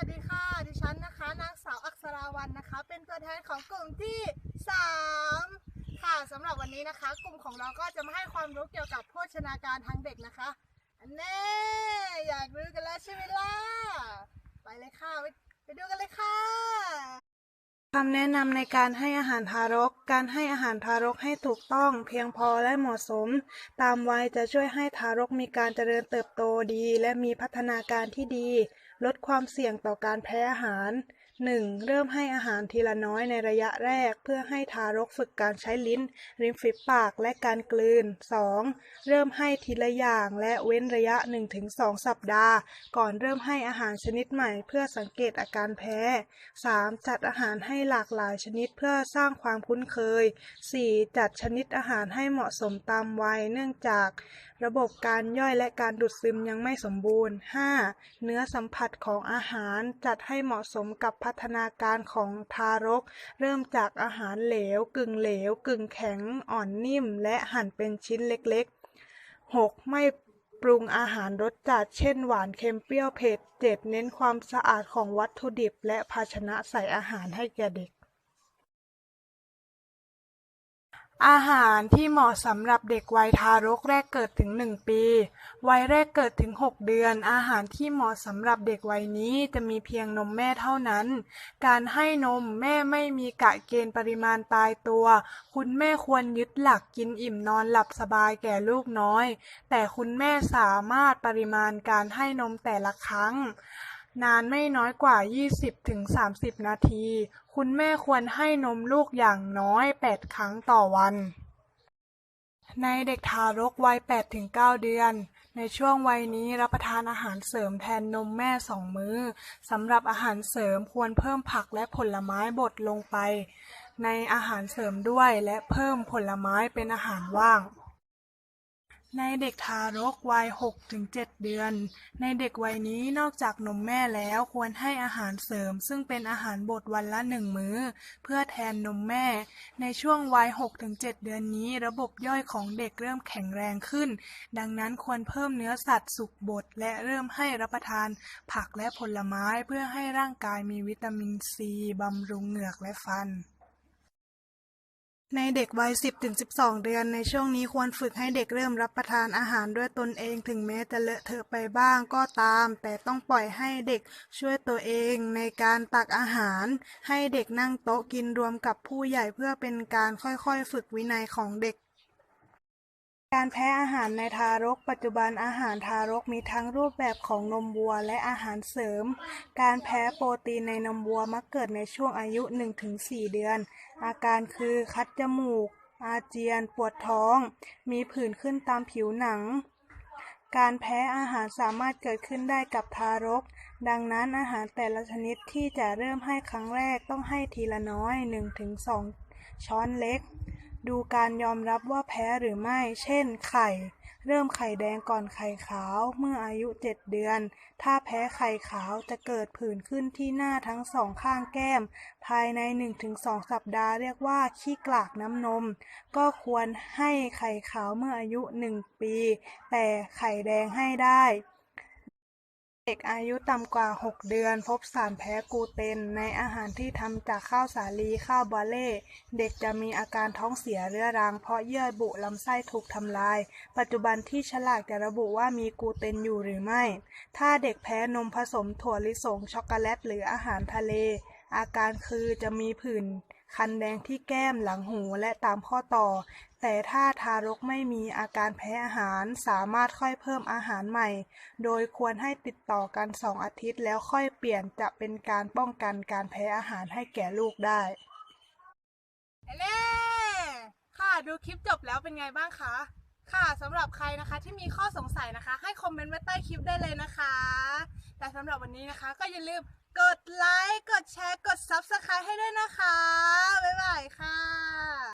วัสดีค่ะ ดิฉันนะคะ นางสาวอักษราวันนะคะ เป็นตัวแทนของกลุ่มที่ 3 ค่ะสำหรับวันนี้นะคะ กลุ่มของเราก็จะมาให้ความรู้เกี่ยวกับโภชนาการทางเด็กนะคะแน่อยากรู้กันแล้วใช่ไหมล่ะ ไปเลยค่ะ ไปไปดูกันเลยค่ะ คำแนะนำในการให้อาหารทารก การให้อาหารทารกให้ถูกต้อง เพียงพอและเหมาะสม ตามวัยจะช่วยให้ทารกมีการเจริญเติบโตดี และมีพัฒนาการที่ดี ลดความเสี่ยงต่อการแพ้อาหาร 1. เริ่มให้อาหารทีละน้อยในระยะแรก เพื่อให้ทารกฝึกการใช้ลิ้น ริมฝีปากและการกลืน 2. เริ่มให้ทีละอย่างและเว้นระยะ 1-2 สัปดาห์ ก่อนเริ่มให้อาหารชนิดใหม่เพื่อสังเกตอาการแพ้ 3. จัดอาหารให้หลากหลายชนิดเพื่อสร้างความคุ้นเคย 4. จัดชนิดอาหารให้เหมาะสมตามวัยเนื่องจาก ระบบการย่อยและการดูดซึมยังไม่สมบูรณ์ 5. เนื้อสัมผัสของอาหารจัดให้เหมาะสมกับพัฒนาการของทารก เริ่มจากอาหารเหลว กึ่งเหลว กึ่งแข็งอ่อนนิ่ม และหั่นเป็นชิ้นเล็กๆ 6. ไม่ปรุงอาหารรสจัดเช่นหวานเค็มเปรี้ยวเผ็ด 7. เน้นความสะอาดของวัตถุดิบ และภาชนะใส่อาหารให้แก่เด็ก อาหารที่เหมาะสำหรับเด็กวัยทารกแรกเกิดถึง 1 ปี วัยแรกเกิดถึง 6 เดือน อาหารที่เหมาะสำหรับเด็กวัยนี้จะมีเพียงนมแม่เท่านั้น การให้นมแม่ไม่มีกะเกณฑ์ปริมาณตายตัว คุณแม่ควรยึดหลักกินอิ่มนอนหลับสบายแก่ลูกน้อย แต่คุณแม่สามารถปริมาณการให้นมแต่ละครั้ง นานไม่น้อยกว่า 20-30 นาที คุณแม่ควรให้นมลูกอย่างน้อย 8 ครั้งต่อวัน ในเด็กทารกวัย 8-9 เดือน ในช่วงวัยนี้รับประทานอาหารเสริมแทนนมแม่สองมื้อสำหรับอาหารเสริมควรเพิ่มผักและผลไม้บดลงไป ในอาหารเสริมด้วยและเพิ่มผลไม้เป็นอาหารว่าง ในเด็กทารกวัย 6-7 เดือน ในเด็กวัยนี้นอกจากนมแม่แล้วควรให้อาหารเสริม ซึ่งเป็นอาหารบดวันละหนึ่งมื้อ เพื่อแทนนมแม่ ในช่วงวัย 6-7 เดือนนี้ระบบย่อยของเด็กเริ่มแข็งแรงขึ้น ดังนั้นควรเพิ่มเนื้อสัตว์สุกบดและเริ่มให้รับประทาน ผักและผลไม้เพื่อให้ร่างกายมีวิตามินซีบำรุงเหงือกและฟัน ในเด็กวัย 10-12 เดือนในช่วงนี้ควรฝึกให้เด็กเริ่มรับประทานอาหารด้วยตนเองถึงแม้จะเลอะเทอะไปบ้างก็ตาม แต่ต้องปล่อยให้เด็กช่วยตัวเองในการตักอาหาร ให้เด็กนั่งโต๊ะกินรวมกับผู้ใหญ่เพื่อเป็นการค่อยๆ ฝึกวินัยของเด็ก การแพ้อาหารในทารก ปัจจุบันอาหารทารกมีทั้งรูปแบบของนมวัวและอาหารเสริม การแพ้โปรตีนในนมวัวมักเกิดในช่วงอายุ 1-4 เดือน อาการคือคัดจมูก อาเจียน ปวดท้อง มีผื่นขึ้นตามผิวหนัง การแพ้อาหารสามารถเกิดขึ้นได้กับทารก ดังนั้นอาหารแต่ละชนิดที่จะเริ่มให้ครั้งแรกต้องให้ทีละน้อย 1-2 ช้อนเล็ก ดูการยอมรับว่าแพ้หรือไม่ เช่น ไข่ เริ่มไข่แดงก่อนไข่ขาว เมื่ออายุ 7 เดือน ถ้าแพ้ไข่ขาวจะเกิดผื่นขึ้นที่หน้าทั้งสองข้างแก้ม ภายใน 1-2 สัปดาห์เรียกว่าขี้กลากน้ำนม ก็ควรให้ไข่ขาวเมื่ออายุ 1 ปี แต่ไข่แดงให้ได้ เด็กอายุต่ำกว่า 6 เดือน พบสารแพ้กูเตน ในอาหารที่ทำจากข้าวสาลีข้าวบาเล่ เด็กจะมีอาการท้องเสียเรื้อรัง เพราะเยื่อบุลำไส้ถูกทำลาย ปัจจุบันที่ฉลากจะระบุว่ามีกูเตนอยู่หรือไม่ ถ้าเด็กแพ้นมผสมถั่วลิสงช็อกโกแลต หรืออาหารทะเล อาการคือจะมีผื่นคันแดงที่แก้มหลังหูและตามข้อต่อ แต่ถ้าทารกไม่มีอาการแพ้อาหารสามารถค่อยเพิ่มอาหารใหม่ โดยควรให้ติดต่อกัน2อาทิตย์แล้วค่อยเปลี่ยนจะเป็นการป้องกันการแพ้อาหารให้แก่ลูกได้เล่ค่ะดูคลิปจบแล้วเป็นไงบ้างคะ ค่ะสำหรับใครนะคะที่มีข้อสงสัยนะคะ ให้คอมเมนต์ไว้ใต้คลิปได้เลยนะคะ แต่สำหรับวันนี้นะคะก็อย่าลืม กดไลค์ กดแชร์ กด Subscribe ให้ด้วยนะคะ บ๊ายบายค่ะ